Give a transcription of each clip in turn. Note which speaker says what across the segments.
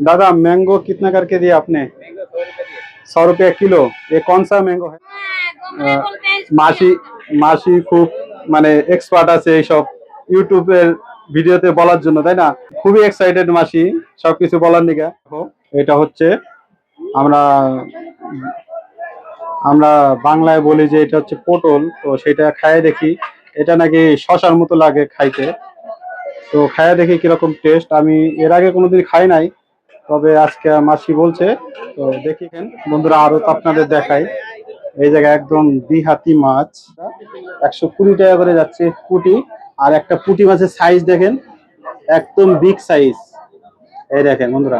Speaker 1: दादा मैंगो कितना करके दिया आपने सौ रुपया किलो ये कौन सा मैंगो है আহ, মাসি মাসি খুব মানে এক্সপার্ট আছে এইসব ইউটিউবের ভিডিওতে বলার জন্য তাই না খুবই এক্সাইটেড মাসি সবকিছু বলার নিকা এটা হচ্ছে আমরা আমরা বাংলায় বলি যে এটা হচ্ছে পটল তো সেটা খায় দেখি এটা নাকি শশার মতো লাগে খাইতে তো খায়া দেখি কিরকম টেস্ট আমি এর আগে কোনোদিন খাই নাই তবে আজকে মাসি বলছে তো দেখি কেন বন্ধুরা আরো তো আপনাদের দেখাই এই জায়গায় একদম দিহাতি মাছ একশো কুড়ি টাকা করে যাচ্ছে পুটি আর একটা পুটি মাছের সাইজ দেখেন একদম বিগ সাইজ এই দেখেন বন্ধুরা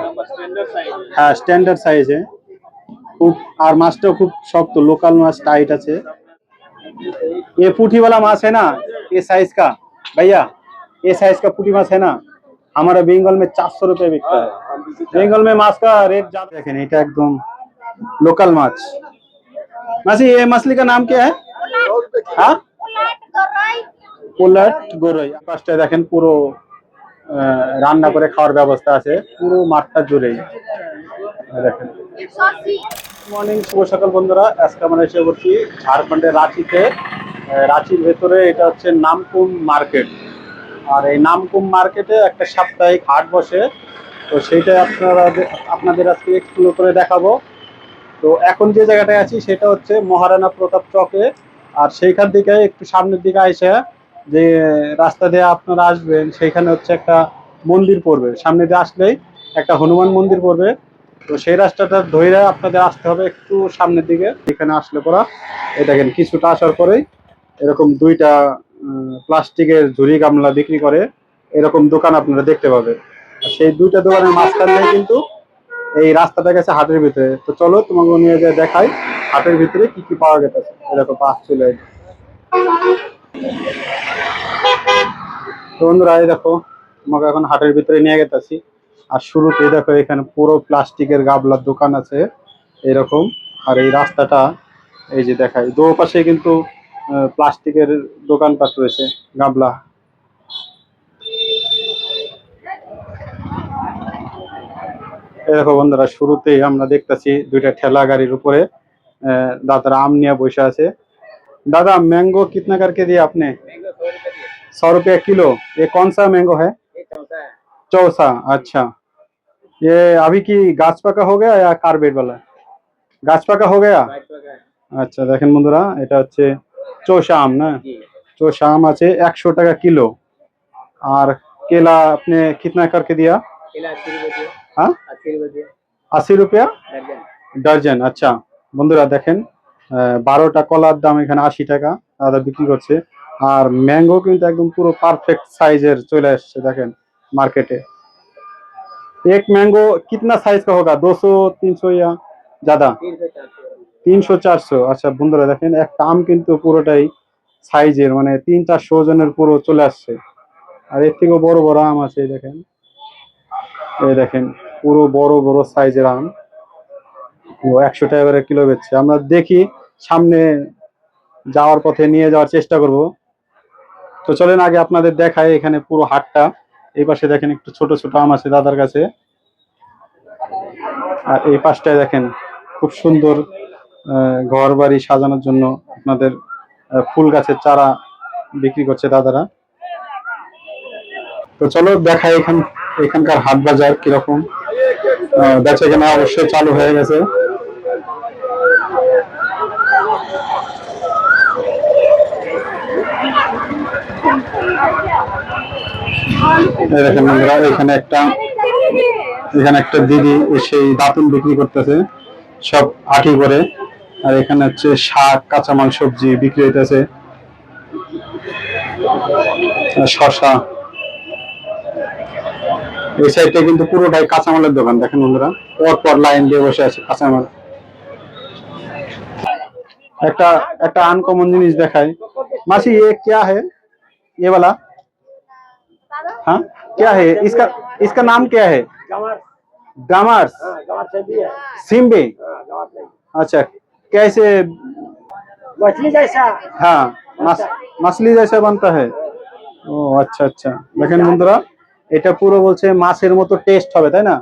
Speaker 1: হ্যাঁ স্ট্যান্ডার্ড সাইজে খুব আর মাছটাও খুব শক্ত লোকাল মাছ টাইট আছে ये पुठी वाला माछ है ना ये साइज का भैया ये साइज का पुठी माछ है ना हमारा बंगाल में चार सौ रुपये बिकता है बंगाल में माछ का रेट ज्यादा देखें এটা একদম লোকাল মাছ মাসি ये मछली का नाम क्या है हाँ পোলাট গরই পাশটায় দেখেন পুরো আহ, রান্না করে খাওয়ার ব্যবস্থা আছে পুরো মাঠটা জুড়েই দেখেন মর্নিং শুভ সকাল বন্ধুরা আজকে আমরা এসে করছি ঝাড়খণ্ডের রাঁচিতে আহ, রাঁচির ভেতরে এটা হচ্ছে নামকুম মার্কেট আর এই নামকুম মার্কেটে একটা সাপ্তাহিক হাট বসে। তো সেইটাই আপনারা আপনাদের আজকে এক্সপ্লোর করে দেখাবো। তো এখন যে জায়গাটায় আছি, সেটা হচ্ছে মহারানা প্রতাপ চকে। আর সেইখান থেকে একটু সামনের দিকে আইসে যে রাস্তা দিয়ে আপনারা আসবেন, সেইখানে হচ্ছে একটা মন্দির পড়বে। সামনে দিয়ে আসলেই একটা হনুমান মন্দির পড়বে। তো সেই রাস্তাটা ধরে আপনাদের আসতে হবে একটু সামনের দিকে। এখানে আসলে পরা এই দেখেন, কিছুটা আসার পরেই এরকম দুইটা প্লাস্টিকের ঝুড়ি গামলা বিক্রি করে এরকম দোকান আপনারা দেখতে পাবেন সেই দুইটা দোকানের মাঝখান দিয়ে কিন্তু এই রাস্তাটা গেছে হাটের ভিতরে। তো চলো তোমাকে নিয়ে যে দেখাই হাটের ভিতরে কি কি পাওয়া গেছে। এরকম পাঁচ চলে। বন্ধুরা, এই দেখো, তোমাকে এখন হাটের ভিতরে নিয়ে গেতেছি। আর শুরুতে দেখো এখানে পুরো প্লাস্টিকের গাবলার দোকান আছে এরকম। আর এই রাস্তাটা, এই যে দেখাই দো পাশে কিন্তু প্লাস্টিকের দোকানপাট রয়েছে গাবলা এই দেখো বন্ধুরা শুরুতেই আমরা দেখতেছি দুইটা ঠেলা গাড়ির উপরে আহ, দাদারা আম নিয়ে বসে আছে दादा मैंगो कितना करके दिया आपने सौ रुपया किलो ये कौन सा मैंगो है चौसा अच्छा ये अभी की गाछ पका हो गया या कार्बेट वाला গাছ পাকা हो गया আচ্ছা দেখেন বন্ধুরা এটা হচ্ছে চৌষা আম না চৌষা আম আছে একশো টাকা কিলো আর কেলা আপনি कितना करके दिया हाँ আশি রুপিয়া ডজন আচ্ছা বন্ধুরা দেখেন আহ, বারোটা কলার দাম এখানে আশি টাকা দাদা বিক্রি করছে আর ম্যাঙ্গো কিন্তু একদম পুরো পারফেক্ট সাইজের চলে আসছে দেখেন মার্কেটে एक मैंगो कितना साइज का होगा 200 300 या ज्यादा তিনশো, চারশো। আচ্ছা বন্ধুরা দেখেন, একটা আম কিন্তু পুরোটাই সাইজের মানে তিন, চারশো ওজনের পুরো চলে আসছে। আর এর থেকেও বড় বড় আম আছে দেখেন। এই দেখেন, পুরো বড় বড় সাইজের আম। ও, একশো টাকা করে কিলো বেচছে। আমরা দেখি, সামনে যাওয়ার পথে নিয়ে যাওয়ার চেষ্টা করব। তো চলেন, আগে আপনাদের দেখায় এখানে পুরো হাটটা। এই পাশে দেখেন, একটু ছোট ছোট আম আছে দাদার কাছে। আর এই পাশটায় দেখেন, খুব সুন্দর ঘর বাড়ি সাজানোর জন্য আপনাদের ফুল গাছের চারা বিক্রি করছে দাদারা। তো চলো দেখাই এখান, এখানকার হাট বাজার কীরকম। বেচা কেনা অবশ্যই চালু হয়ে গেছে। এখানে একটা এখানে একটা দিদি সেই দাতুন বিক্রি করতেছে, সব আটি করে। আর এখানে হচ্ছে শাক কাঁচামাল সবজি বিক্রি হইতেছে আর শশা এই সাইডটা কিন্তু পুরোটাই কাঁচামালের দোকান দেখেন বন্ধুরা পর পর লাইন দিয়ে বসে আছে কাঁচামাল একটা একটা আনকমন জিনিস দেখায় মাসি ये क्या है ये वाला हाँ क्या है इसका इसका नाम क्या है गामर्स सिम्बे अच्छा कैसे
Speaker 2: मछली जैसा
Speaker 1: हाँ मस, मछली जैसा बनता है ও আচ্ছা আচ্ছা দেখেন বন্ধুরা এটা পুরো বলছে মাছের মতো টেস্ট হবে তাই না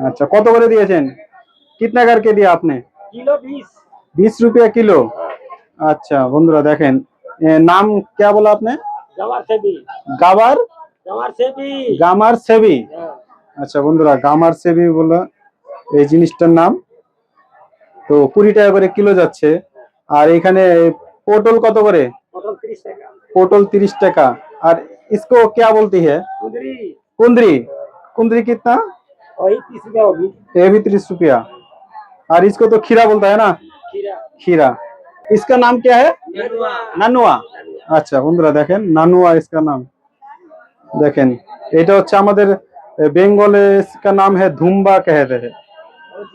Speaker 1: अच्छा কত করে দিয়েছেন कितना करके दिया आपने
Speaker 2: किलो बीस
Speaker 1: बीस रुपया किलो अच्छा বন্ধুরা দেখেন এ, নাম क्या बोला आपने
Speaker 2: गवार से भी
Speaker 1: গাবার
Speaker 2: गवार से भी
Speaker 1: গামার সেবি
Speaker 2: हाँ।
Speaker 1: আচ্ছা বন্ধুরা গামার সেবি বলে এই জিনিসটার নাম তো কুড়ি টাকা করে কিলো যাচ্ছে আর এখানে পটল কত করে
Speaker 2: पटल तीस टका
Speaker 1: পটল তিরিশ টাকা আর इसको क्या बोलती है
Speaker 2: कुंदरी
Speaker 1: कुंदरी कुंदरी कितना
Speaker 2: वही तीस रुपया होगी
Speaker 1: ये भी तीस रुपया और इसको तो खीरा बोलता है ना
Speaker 2: खीरा
Speaker 1: खीरा इसका नाम क्या है
Speaker 2: ननुआ
Speaker 1: নানুয়া আচ্ছা বন্ধুরা দেখেন নানুয়া इसका नाम দেখেন এটা হচ্ছে আমাদের বেঙ্গলে इसका नाम है धुम्बा कहते हैं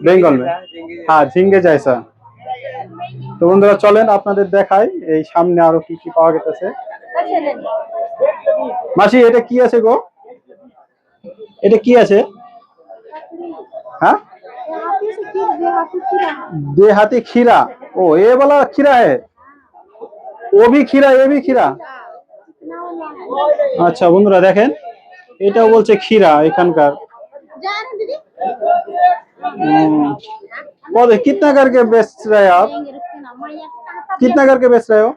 Speaker 1: বেঙ্গল में হ্যাঁ ঝিঙ্গে জায়সা তো বন্ধুরা চলেন আপনাদের দেখাই এই সামনে আরো কি কি পাওয়া গেছে মাসি এটা কি আছে গো এটা কি আছে हाँ देहाती खीरा ओ ये वाला खीरा है वो भी खीरा ये भी खीरा আচ্ছা বন্ধুরা দেখেন এটাও বলছে ক্ষীরা এখানকার हम्म, कौन कितना करके बेच रहे हो आप कितना करके बेच रहे हो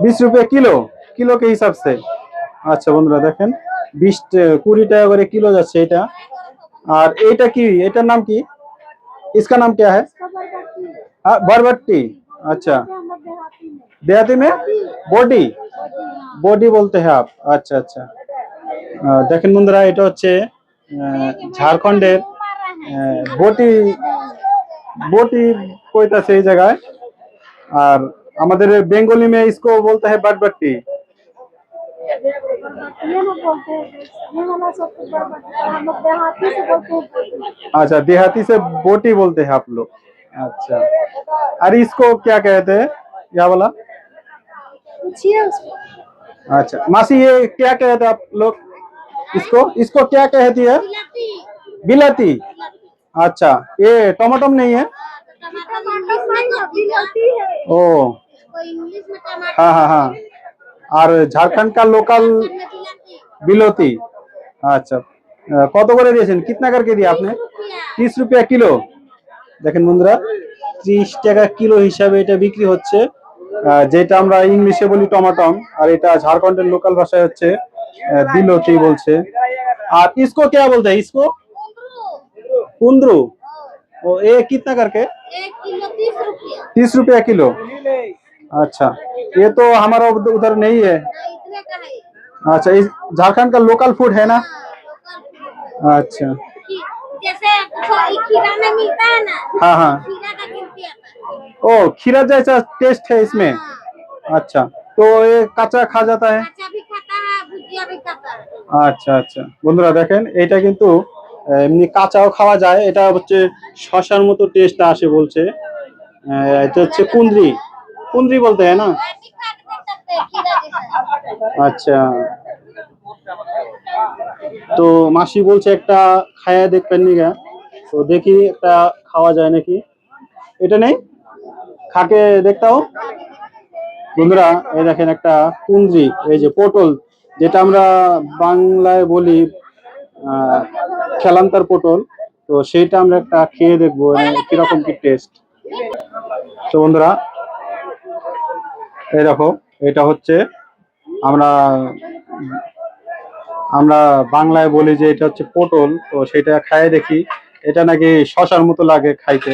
Speaker 1: बीस रुपए किलो किलो के हिसाब से আচ্ছা বন্ধুরা দেখেন বিশ টা- কুড়ি টাকা করে কিলো যাচ্ছে এটা আর এটা কি এটার নাম কি इसका नाम क्या है हाँ, बरबट्टी अच्छा देहाती में বডি বডি বলতে हैं आप আচ্ছা আচ্ছা আহ, দেখেন বন্ধুরা এটা হচ্ছে আহ, ঝাড়খণ্ডের আহ, বটি বটি কইতাছে এই জায়গায় আর আমাদের বেঙ্গলি में इसको बोलते हैं बरबट्टी अच्छा देहाती से बोटी बोलते हैं आप लोग अच्छा अरे इसको क्या कहते हैं क्या बोला अच्छा मासी ये क्या कहते हैं आप लोग इसको इसको क्या कहती है बिलाती अच्छा ये टमाटम नहीं है ओ
Speaker 3: इंग्लिश में टमाटर
Speaker 1: हाँ हाँ हाँ और झारखंड का लोकल बिलोती আচ্ছা আহ, কত করে দিয়েছেন কিতনা করকে দিয়ে আপনি তিরিশ রুপিয়া কিলো দেখেন বন্ধুরা ত্রিশ টাকা কিলো হিসাবে এটা বিক্রি হচ্ছে আহ, যেটা আমরা ইংলিশে বলি টমাটম আর এটা ঝাড়খণ্ডের লোকাল ভাষায় হচ্ছে আহ, বিলতি বলছে আর इसको क्या बोलते हैं इसको कुंदरू ओ ये कितना करके
Speaker 3: एक किलो तीस रुपया
Speaker 1: तीस रुपया किलो अच्छा ये तो हमारा उध- उधर नहीं है
Speaker 3: इतने का है
Speaker 1: अच्छा इस झारखंड का लोकल फूड है ना अच्छा
Speaker 3: कि- जैसे खो- खीरा में मिलता है ना
Speaker 1: हाँ हाँ
Speaker 3: खीरा का गिनती आता है
Speaker 1: ओ खीरा जैसा टेस्ट है इसमें अच्छा तो ये কাঁচা खा जाता है
Speaker 3: कच्चा भी खाता है भुजिया भी खाता है
Speaker 1: আচ্ছা আচ্ছা বন্ধুরা দেখেন এটা কিন্তু আহ, এমনি কাঁচাও খাওয়া যায়। এটা হচ্ছে শশার মতো টেস্ট আসে বলছে। এটা হচ্ছে কুন্দ্রি কুন্দ্রি বলতে হয় না? আচ্ছা। তো মাসি বলছে একটা খায়া দেখবেন নি তো দেখি একটা খাওয়া যায় নাকি। এটা নেই? খাকে দেখতাও বন্ধুরা, এই দেখেন একটা কুন্দ্রি এই যে পটল, যেটা আমরা বাংলায় বলি খেলান্তার পটল। তো সেইটা আমরা একটা খেয়ে দেখব মানে কীরকম কি টেস্ট তো বন্ধুরা, এই দেখো, এটা হচ্ছে আমরা আমরা বাংলায় বলি যে এটা হচ্ছে পটল, তো সেটা খায়ে দেখি। এটা নাকি শশার মতো লাগে খাইতে।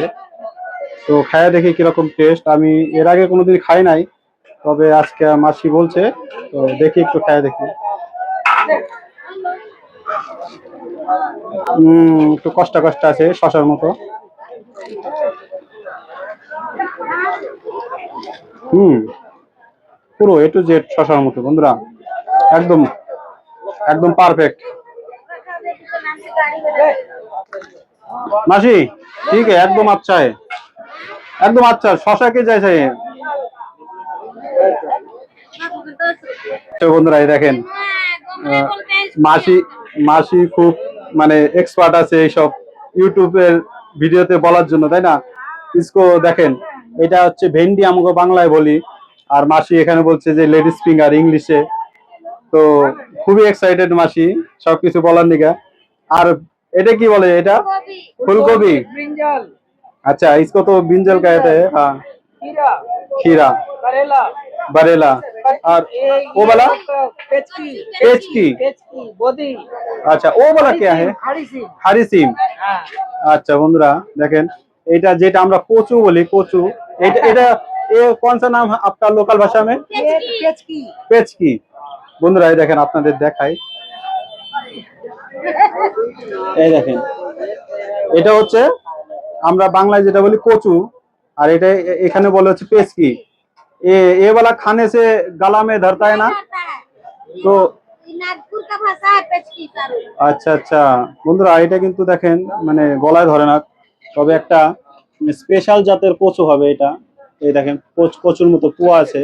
Speaker 1: তো খায়ে দেখি কীরকম টেস্ট আমি এর আগে কোনোদিন খাই নাই, তবে আজকে মাসি বলছে, তো দেখি একটু খায়ে দেখি। একটু কষ্ট কষ্ট আছে শশার মতো। হুম, পুরো এ টু জেড শশার মতো, বন্ধুরা। একদম একদম পারফেক্ট মাসি, ঠিক একদম আচ্ছা একদম আচ্ছা শশা কে যাইছে বন্ধুরা, এই দেখেন মাসি মাসি খুব মানে এক্সপার্ট আছে এইসব ইউটিউবের ভিডিওতে বলার জন্য তাই না ইসকো দেখেন এটা হচ্ছে ভেন্ডি আমাকে বাংলায় বলি আর মাসি এখানে বলছে যে লেডিস ফিঙ্গার ইংলিশে তো খুবই এক্সাইটেড মাসি সবকিছু বলার নিগা আর এটা কি বলে এটা
Speaker 3: गोभी
Speaker 1: फूलगोभी
Speaker 2: ब्रिंजल
Speaker 1: अच्छा इसको तो बिंजल कहते हैं हाँ
Speaker 2: खीरा
Speaker 1: खीरा
Speaker 2: करेला
Speaker 1: बरेला और वो वाला
Speaker 2: पेचकी
Speaker 1: पेचकी
Speaker 2: पेचकी बोदी
Speaker 1: अच्छा वो वाला क्या है
Speaker 2: खाड़ी सी
Speaker 1: হারি সিম
Speaker 2: हाँ
Speaker 1: আচ্ছা বন্ধুরা দেখেন এটা যেটা আমরা কচু বলি কচু এটা এটা এ কোন সা নাম है आपका लोकल भाषा में
Speaker 2: ये पेचकी
Speaker 1: পেচকি বন্ধুরা এই দেখেন আপনাদের দেখাই এই দেখেন এটা হচ্ছে আমরা বাংলায় যেটা বলি কচু আর এটা এ- এখানে বলে হচ্ছে পেচকি এ এ वाला खाने से गला में धरता है ना
Speaker 3: आता है
Speaker 1: তো
Speaker 3: ये नागपुर का भाषा है पेचकी सर
Speaker 1: আচ্ছা আচ্ছা বন্ধুরা এটা কিন্তু দেখেন মানে গলায় ধরে না তবে একটা স্পেশাল জাতের কচু হবে এটা এই দেখেন কচ- কচুর মতো কুয়া আছে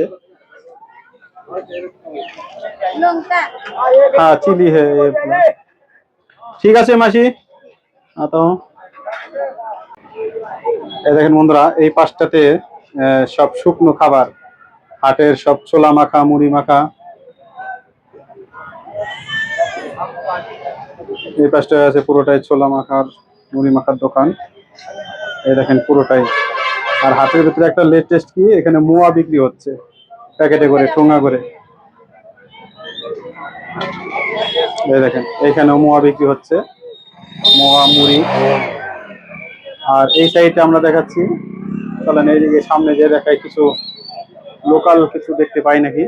Speaker 3: लौंगा
Speaker 1: হ্যাঁ চিলি হে ये पूरा। ঠিক আছে মাসি আতো এই দেখেন বন্ধুরা এই পাশটাতে আহ, সব শুকনো খাবার হাটের সব ছোলা মাখা, মুড়ি মাখা। এই পাশটায় আছে পুরোটাই ছোলা মাখার, মুড়ি মাখার দোকান। এই দেখেন পুরোটাই। আর হাটের ভিতরে একটা লেটেস্ট কি, এখানে মোয়া বিক্রি হচ্ছে, প্যাকেটে করে, ঠোঙা করে। এই দেখেন, এইখানেও মোয়া বিক্রি হচ্ছে, মোয়া, মুড়ি। আর এই সাইডে আমরা দেখাচ্ছি, চলেন এইদিকে সামনে যে দেখাই কিছু লোকাল কিছু দেখতে পাই নাকি?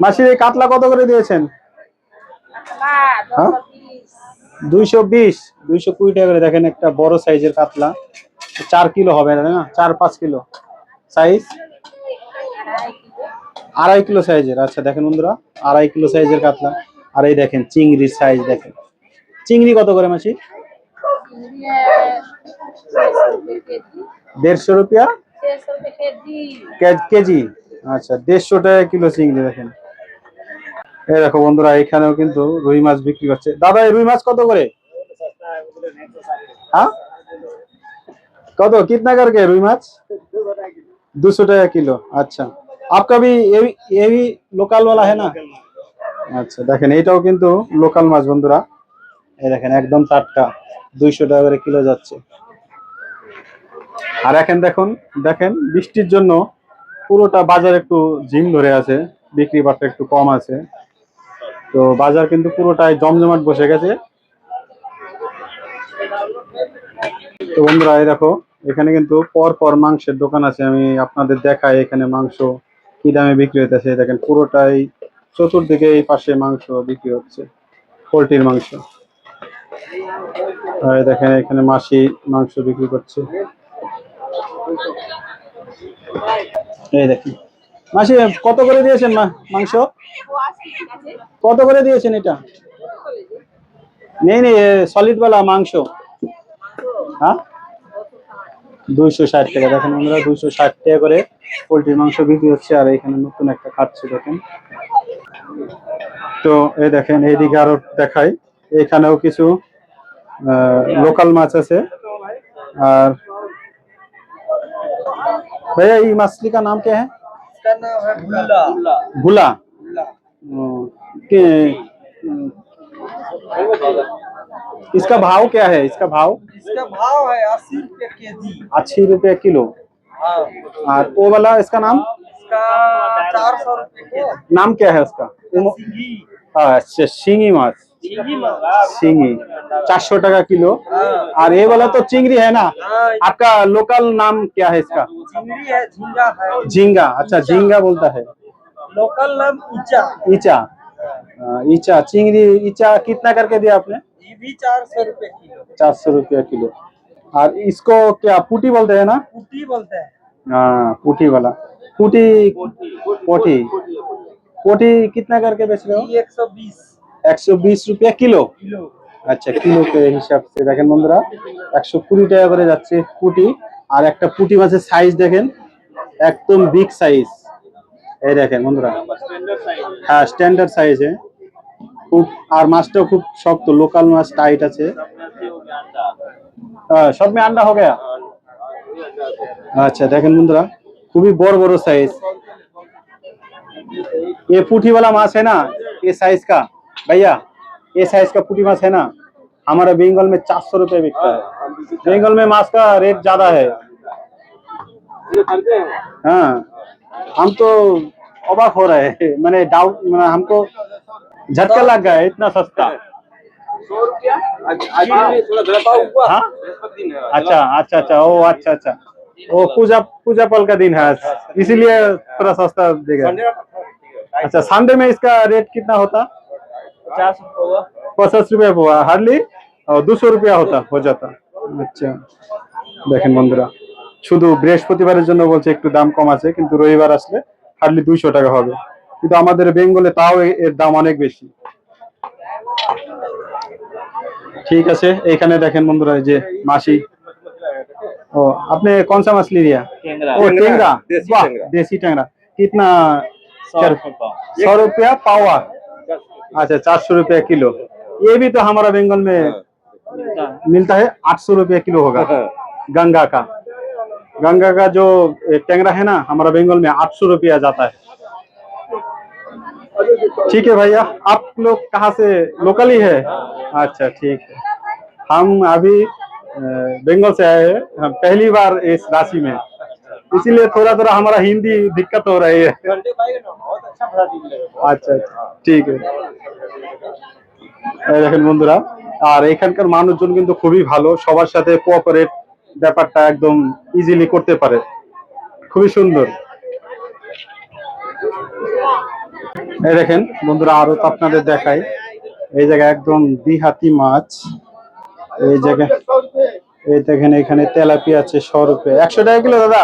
Speaker 1: মাসির এই কাতলা কত করে দিয়েছেন? হ্যাঁ? দুইশো বিশ দুইশো কুড়ি টাকা করে। দেখেন একটা বড় সাইজের কাতলা। চার কিলো হবে না? চার পাঁচ কিলো। সাইজ? আড়াই কিলো সাইজের। আচ্ছা দেখেন বন্ধুরা আড়াই কিলো সাইজের কাতলা। আর এই দেখেন চিংড়ির সাইজ দেখেন। চিংড়ি কত করে মাসি? দেড়শো রুপিয়া? কেজি আচ্ছা দেড়শো টাকা কিলো চিংড়ি দেখেন এই দেখো বন্ধুরা এখানেও কিন্তু রুই মাছ বিক্রি করছে দাদা এই রুই মাছ কত করে हाँ कत कितना करके रुई माछ दो सौ टका किलो अच्छा आपका भी ये भी ये भी लोकल वाला है ना আচ্ছা দেখেন এটাও কিন্তু লোকাল মাছ বন্ধুরা এই দেখেন একদম টাটকা দুইশো টাকা করে কিলো যাচ্ছে আর এখন দেখুন, দেখেন, বৃষ্টির জন্য পুরোটা বাজার একটু ঝিম ধরে আছে, বিক্রি বাট্টা একটু কম আছে। তো বাজার কিন্তু পুরোটাই জমজমাট বসে গেছে। তো বন্ধুরা, এই দেখো, এখানে কিন্তু পর পর মাংসের দোকান আছে, আমি আপনাদের দেখাই এখানে মাংস কি দামে বিক্রি হইতেছে। দেখেন, পুরোটাই চতুর্দিকে এই পাশে মাংস বিক্রি হচ্ছে, পোলট্রির মাংস। দেখেন, এখানে মাসি মাংস বিক্রি করছে। এই দেখেন মাসি, কত করে দিয়েছেন মাংস? কত করে দিয়েছেন এটা? নেই নেই সলিড वाला মাংস। হ্যাঁ? দুইশো ষাট টাকা। দেখেন আমরা দুইশো ষাট টাকা করে পোলট্রির মাংস বিক্রি হচ্ছে, আর এখানে নতুন একটা খাচ্ছে দেখেন। তো এই দেখেন, এইদিকে আরও দেখাই। এখানেও কিছু লোকাল মাছ আছে। আর भैया ये मछली का नाम क्या है?
Speaker 2: इसका नाम है भुल्ला।
Speaker 1: भुला
Speaker 2: भुल्ला।
Speaker 1: अ, के इसका भाव क्या है? इसका भाव?
Speaker 2: इसका भाव है अस्सी रुपये के जी
Speaker 1: अस्सी रुपए किलो।
Speaker 2: हाँ।
Speaker 1: और वो वाला इसका नाम?
Speaker 2: इसका चार सौ रुपये
Speaker 1: नाम क्या है उसका?
Speaker 2: सिंगी।
Speaker 1: अच्छा सिंगी माछ
Speaker 2: सिंगी
Speaker 1: चार सौ टका किलो और ये वाला तो चिंगड़ी है ना आपका लोकल नाम क्या है इसका
Speaker 2: है झींगा है
Speaker 1: झींगा अच्छा झींगा बोलता है
Speaker 2: लोकल नाम ईचा
Speaker 1: ईचा ईचा चिंगड़ी ईचा कितना करके दिया आपने
Speaker 2: ये भी चार सौ रुपये किलो
Speaker 1: चार सौ रुपया किलो और इसको क्या पुटी बोलते हैं ना
Speaker 2: पुटी बोलते हैं
Speaker 1: हाँ पुटी वाला पुटी पोटी पोटी कितना करके बेच रहे हो
Speaker 2: एक सौ बीस
Speaker 1: একশো বিশ রুপিয়া কিলো
Speaker 2: किलो
Speaker 1: আচ্ছা কিলো কে হিসাব থেকে দেখেন বন্ধুরা একশো কুড়ি টাকা করে যাচ্ছে পুটি আর একটা পুটি মাছের সাইজ দেখেন একদম বিগ সাইজ এই দেখেন বন্ধুরা হ্যাঁ স্ট্যান্ডার্ড সাইজে খুব আর মাছটাও খুব শক্ত লোকাল মাছ টাইট আছে হ্যাঁ, সব মে আন্ডা हो गया अच्छा দেখেন বন্ধুরা খুবই বড় বড় সাইজ ये पुठी वाला माछ है ना ये साइज का भैया ये साइज़ का पुठी माछ है ना हमारे बंगाल में चार सौ रुपये बिकता है बंगाल में माछ का रेट ज़्यादा है हाँ हम तो अबाक हो रहे हैं मैंने डाउट हमको झटका लग गया इतना सस्ता अच्छा अच्छा अच्छा ओ अच्छा अच्छा वो पूजा पूजा पल का दिन है इसीलिए थोड़ा सस्ता देगा अच्छा संडे में इसका रेट कितना होता
Speaker 4: पचास रुपया हुआ
Speaker 1: पचास रुपया हुआ हार्डली दो सौ रुपया होता हो जाता আচ্ছা দেখেন বন্ধুরা শুধু বৃহস্পতিবারের জন্য বলছে একটু দাম কম আছে কিন্তু রবিবার আসলে হার্ডলি দুইশো টাকা হবে কিন্তু আমাদের বেঙ্গলে তাও এ- এর দাম অনেক বেশি ঠিক আছে এখানে দেখেন বন্ধুরা এই যে মাসি ও আপনি कौन सा मछली लिया
Speaker 4: टेंगरा
Speaker 1: ओ टेंगरा
Speaker 4: देसी
Speaker 1: वाह
Speaker 4: टेंगरा।
Speaker 1: देसी टेंगरा कितना
Speaker 4: सौ रुपये पाव।
Speaker 1: अच्छा चार सौ रुपया किलो ये भी तो हमारा बंगाल में मिलता है आठ सौ रुपया किलो होगा गंगा का गंगा का जो टेंगरा है ना हमारा बंगाल में आठ सौ रुपया जाता है ठीक है भैया आप लोग कहाँ से लोकल ही है अच्छा ठीक है हम अभी बंगाल से आए हैं पहली बार इस राशि में इसीलिए थोड़ा थोड़ा हमारा हिंदी दिक्कत हो रही है
Speaker 4: घंटे पाएगा ना बहुत अच्छा वैरायटी मिलेगा
Speaker 1: আচ্ছা আচ্ছা ঠিক আছে এই দেখেন বন্ধুরা আর এখানকার মানুষজন কিন্তু খুবই ভালো সবার সাথে কোঅপারেট ব্যাপারটা একদম ইজিলি করতে পারে খুবই সুন্দর এই দেখেন বন্ধুরা আরো তো আপনাদের দেখাই এই জায়গায় একদম দিহাতি মাছ এই জায়গায় এই দেখেন এখানে তেলাপি আছে শো রুপে একশো টাকা কিলো দাদা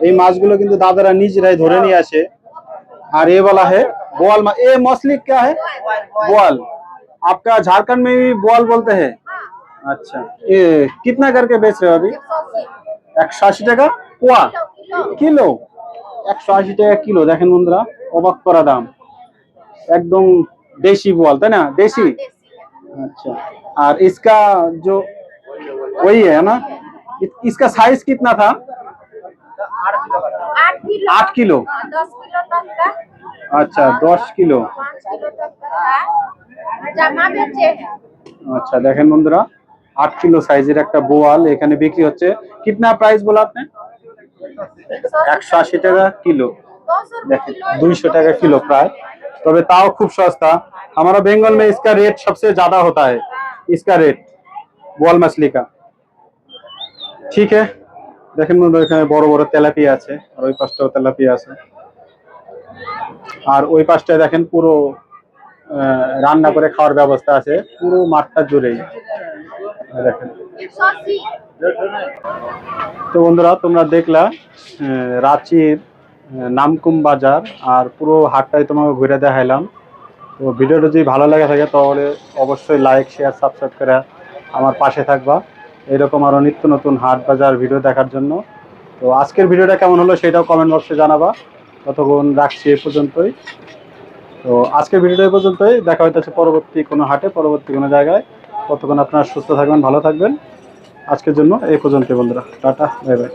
Speaker 1: এই মাছগুলো কিন্তু দাদারা নিজেরাই ধরে নিয়ে আসে আর ये वाला है बोआल मा ये मछली क्या है बोआल आपका झारखंड में भी बोआल बोलते हैं अच्छा ये कितना करके बेच रहे हो अभी একশো আশি টাকা পোয়া কিলো একশো আশি টাকা কিলো দেখেন বন্ধুরা অবাক করা দাম একদম দেশি बोआल তাই না দেশি अच्छा और इसका जो वही है ना इ- इसका साइज कितना था
Speaker 3: आठ किलो
Speaker 1: आठ किलो
Speaker 3: हाँ, दस किलो तक का
Speaker 1: अच्छा दस किलो
Speaker 3: पाँच किलो तक का जमा बेचे हैं
Speaker 1: আচ্ছা দেখেন বন্ধুরা আট কিলো সাইজের একটা বোয়াল এখানে বিক্রি হচ্ছে কিতনা প্রাইস বলা আপনি একশো আশি টাকা কিলো
Speaker 3: दो सौ रुपये
Speaker 1: देखें
Speaker 3: किलो
Speaker 1: दुई টাকা কিলো প্রায় তবে তাও খুব সস্তা हमारा बंगाल में इसका रेट सबसे ज्यादा होता है इसका रेट बोल मछली का ঠিক है দেখেন বন্ধু এখানে বড় বড় তেলাপিয়া আছে, আর ওই পাশটাও তেলাপিয়া আছে। আর ওই পাশটায় দেখেন পুরো রান্না করে খাওয়ার ব্যবস্থা আছে, পুরো মাঠটা জুড়েই। দেখেন। তো বন্ধুরা, তোমরা দেখলা রাঁচির নামকুম বাজার, আর পুরো হাটটাই তোমাকে ঘুরে দেখাইলাম। তো ভিডিওটা যদি ভালো লাগে থাকে, তাহলে অবশ্যই লাইক শেয়ার সাবস্ক্রাইব করে আমার পাশে থাকবা। এরকম আরও নিত্য নতুন হাট বাজার ভিডিও দেখার জন্য। তো আজকের ভিডিওটা কেমন হলো সেটাও কমেন্ট বক্সে জানাবা। ততক্ষণ রাখছি এ পর্যন্তই। তো আজকের ভিডিওটা এ পর্যন্তই। দেখা হইতেছে পরবর্তী কোনো হাটে, পরবর্তী কোনো জায়গায়। ততক্ষণ আপনারা সুস্থ থাকবেন, ভালো থাকবেন। আজকের জন্য এই পর্যন্ত বন্ধুরা। Tata, bye bye.